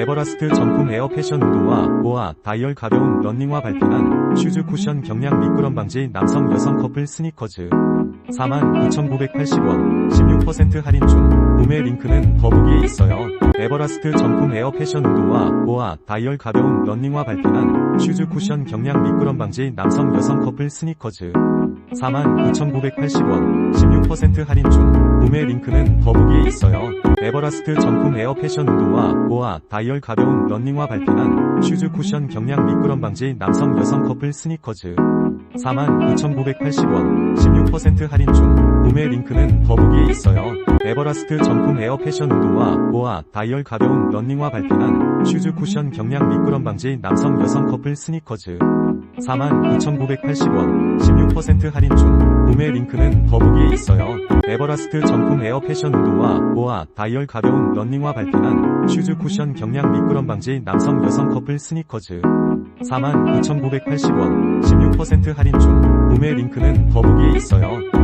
에버라스트 정품 에어 패션 운동화, 보아, 다이얼 가벼운 런닝화 발표한 슈즈 쿠션 경량 미끄럼 방지 남성 여성 커플 스니커즈. 49,980원 16% 할인 중. 구매 링크는 더보기에 있어요. 에버라스트 정품 에어 패션 운동화, 보아, 다이얼 가벼운 런닝화 발표한 슈즈 쿠션 경량 미끄럼 방지 남성 여성 커플 스니커즈. 49,980원 16% 할인 중 구매 링크는 더보기에 있어요. 에버라스트 정품 에어 패션 운동화, 보아, 다이얼 가벼운 런닝화 발표한 슈즈 쿠션 경량 미끄럼 방지 남성 여성 커플 스니커즈 49,980원 16% 할인 중 구매 링크는 더보기에 있어요. 에버라스트 정품 에어 패션 운동화, 보아, 다이얼 가벼운 런닝화 발표한 슈즈 쿠션 경량 미끄럼 방지 남성 여성 커플 스니커즈 49,980원 16% 할인 중 구매 링크는 더보기에 있어요. 에버라스트 정품 에어 패션 운동화, 보아, 다이얼 가벼운 런닝화 발표한 슈즈 쿠션 경량 미끄럼 방지 남성 여성 커플 스니커즈 49,980원 16% 할인 중 구매 링크는 더보기에 있어요.